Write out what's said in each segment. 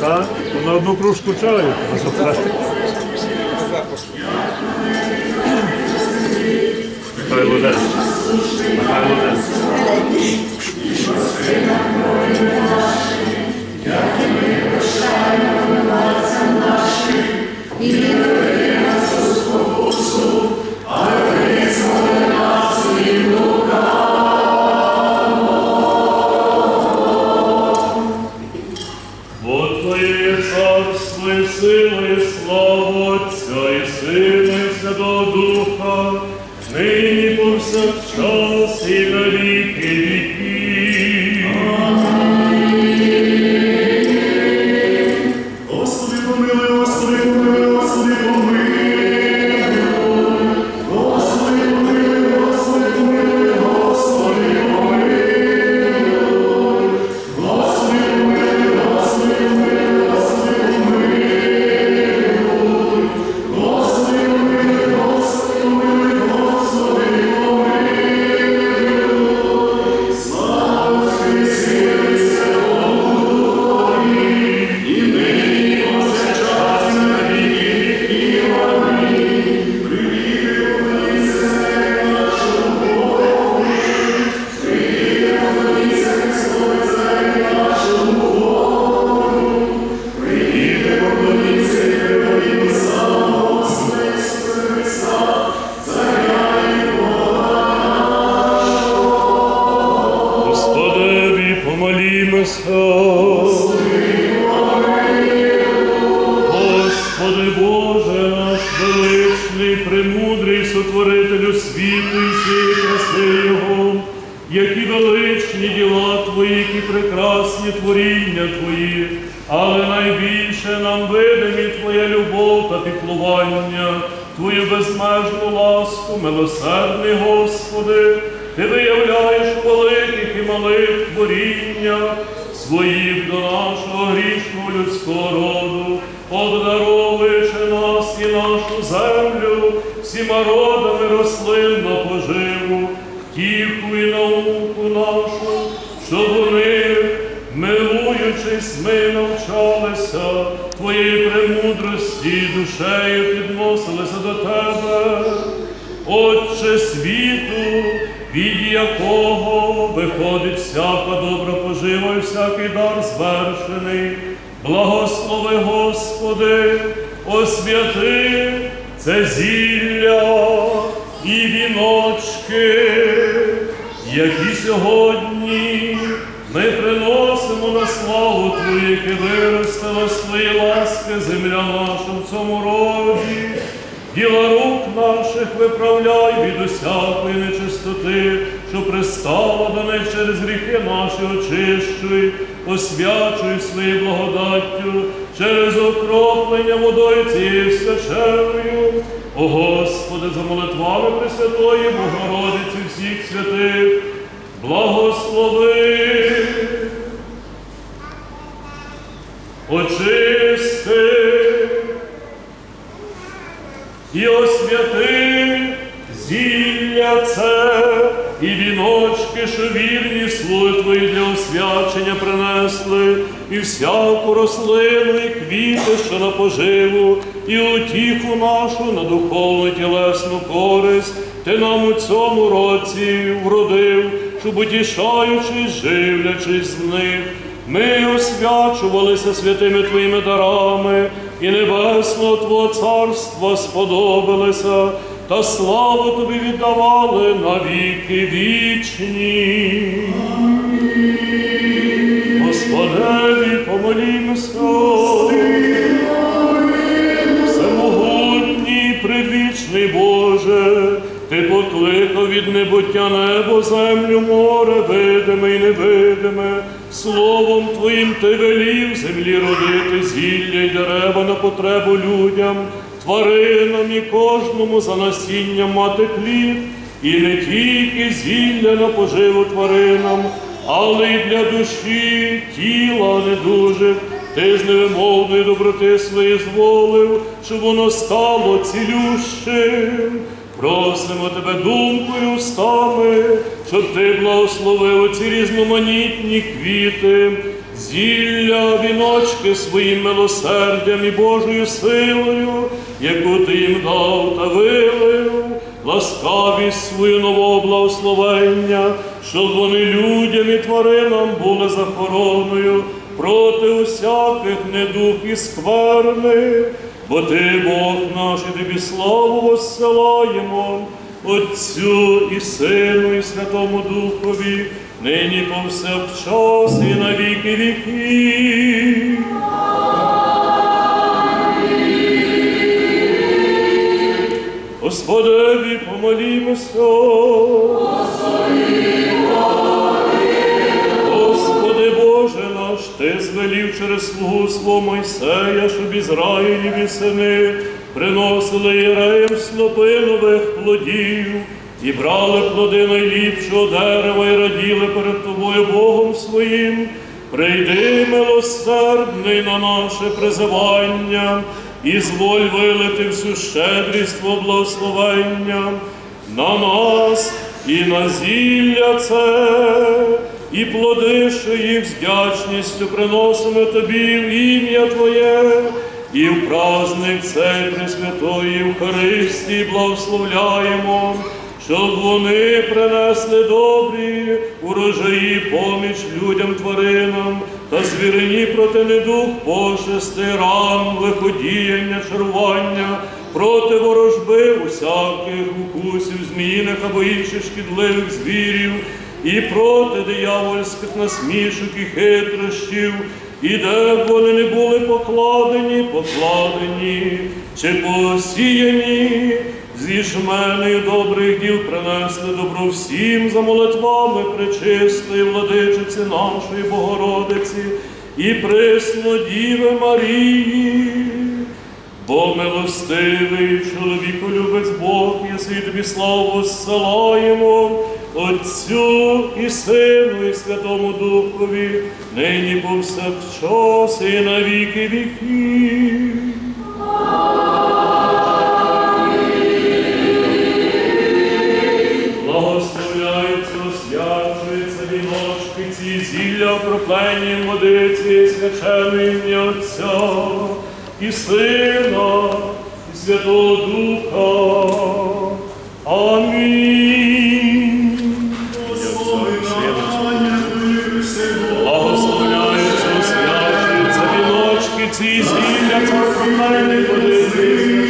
Так? На одну кружку чаю. Хай де? Хай де? Помолімося. Господи Боже наш величний, премудрий сотворителю світу і всієї краси Його, які величні діла Твої, які прекрасні творіння Твої, але найбільше нам видимі Твоя любов та піклування, Твою безмежну ласку, милосердний Господи, Ти виявляєш великих і малих творіннях своїх до нашого грішного людського роду, обдаровуючи нас і нашу землю всіма родами рослин на поживу, втіху і науку нашу, щоб вони, милуючись, ми навчалися Твоєї премудрості, душею підносилися до Тебе. Отче світу, від якого виходить всяка добра пожива і всякий дар звершений. Благослови, Господи, освяти це зілля і віночки, які сьогодні ми приносимо на славу Твою, яке виростила з Твої ласки земля наша в цьому роді. Діла виправляй від усякої нечистоти, що пристала до них через гріхи наші очищуй, освячуй своєю благодаттю, через окроплення водою цією свяченою. О Господи, за молитвами Пресвятої Богородиці всіх святих, благослови, очисти і освяти зілля це, і віночки, що вірні слуги твої для освячення принесли, і всяку рослину, і квіти, що на поживу, і утіху нашу на духовну тілесну користь, ти нам у цьому році вродив, щоб утішаючись, живлячись з них. Ми освячувалися святими Твоїми дарами, і небесного Твого царства сподобалися, та славу Тобі віддавали на віки вічні. Господеві помолімося. Всемогутній, предвічний Боже, Ти покликав від небуття небо, землю, море, видиме і невидиме. Словом Твоїм ти велів землі родити зілля й дерева на потребу людям, тваринам і кожному за насіння мати плід, і не тільки зілля на поживу тваринам, але й для душі, тіла недужих. Ти з невимовної доброти своєї зволив, щоб воно стало цілющим. Просимо тебе думкою устами, щоб ти благословив ці різноманітні квіти, зілля, віночки своїм милосердям і Божою силою, яку ти їм дав та вилив, ласкавість свою нового благословення, щоб вони людям і тваринам були захороною проти усяких недух і скверни. Бо ти, Бог наш, і тобі славу воссилаємо, Отцю і Сину, і Святому Духові, нині повсякчас і на віки віки. Господеві помолімося. Господи Боже наш, Ти звелів через слугу свого Мойсея, щоб Ізраїліві сини приносили єреям снопи нових плодів і брали плоди найліпшого дерева і раділи перед тобою Богом своїм. Прийди, милосердний на наше призивання, і зволь вилити всю щедрість Твого благословення на нас і на зілля це, і плоди, що їх з вдячністю приносимо тобі в ім'я Твоє, і в праздник цей Пресвятої Євхаристії благословляємо, щоб вони принесли добрі урожаї поміч людям тваринам та звірині проти недух пошести, ран, лиходіяння, чарування, проти ворожби усяких укусів, зміїних або інших шкідливих звірів, і проти диявольських насмішок і хитрощів, і де б вони не були покладені, покладені чи посіяні, зі жменею добрих діл принесли добро всім за молитвами пречистої владичиці нашої Богородиці і присно Діви Марії. Бо милостивий чоловіку любець Бог, єси тобі славу зсилаємо, Отцю і Сину, і Святому Духові, нині повсякчас і на віки віків. Водиці ім'я Отця і Сина, і Святого Духа. Амінь. Благословляється, освячується віночки ці зілля проклені водиці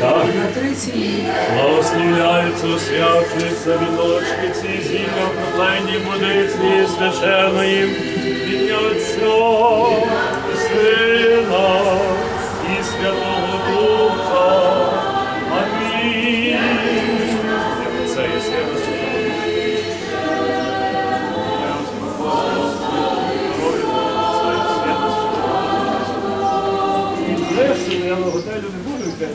Так. Благословляються, освячуються віночки ці зілля проклені водиці священої, ім'я Отця, Сина і Святого Духа. Амінь. Це є і я на готелю не буду йти.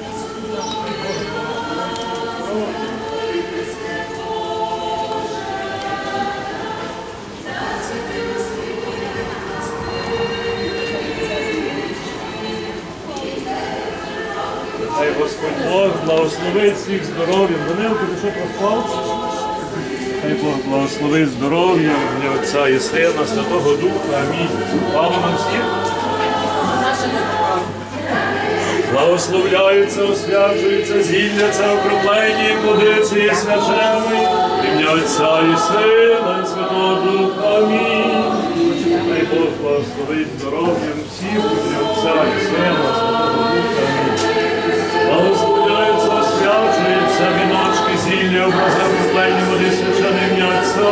Хай Господь Бог благословить всіх здоров'ям. Данилко, ти що проспав? Хай Бог благословить здоров'я, в Отця і Сина, Святого Духа. Амінь. Слава нам всіх. Благословляються, освячуються, зілляться, окроплені водиці священної, в ім'я Отця і Сина, і Святого Духа. Амінь. Хай Бог благословить здоров'ям всіх, ім'я Отця і Сина, Святого Духа. Благословляються, освячуються, віночки, зілля, образи, окроплені води священної, ім'я Отця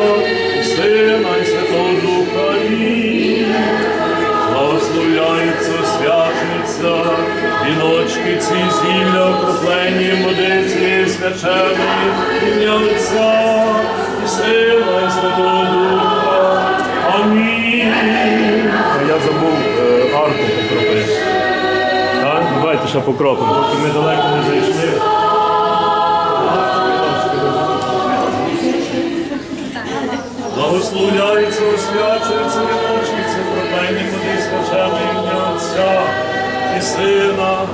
і Сина, і Святого Духа. Амінь. Віночки ці зілля, окроплені водиці свяченої, ім'я Отця і Сина, і Святого Духа. Амінь. Я забув е, арку покропити. Так, давайте ще покропимо, поки ми далеко не зайшли. Благословляється, освячується віночки, Сина,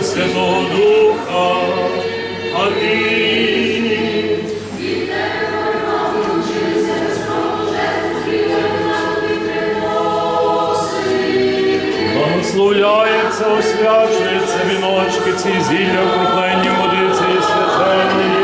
і Святого Духа. Амінь. Благословляється, освячується віночки, ці зілля проклені водиці і священної,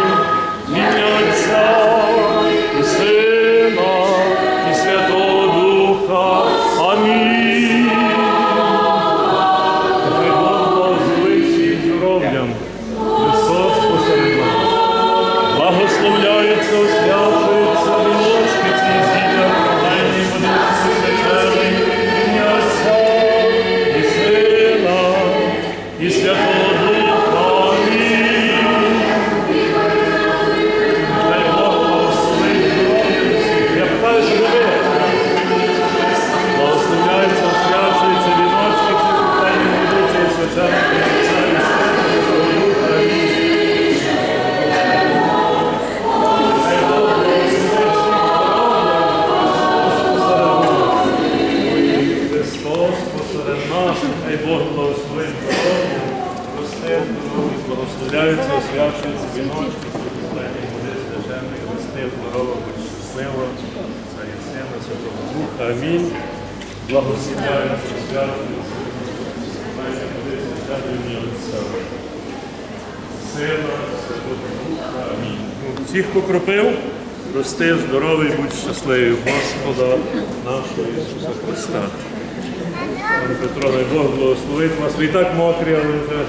священних, здорово, будь щаслива, це є Сина, Святого Духа, амінь. Освячуються, благословення води священної ім'я Отця. Сина, Святого Духа, амінь. Ну, Всіх покропив, рости, здоровий, будь щасливий Господа нашого Ісуса Христа. Пане Петро, дай Бог благословить вас. Ви і так мокрі, але вже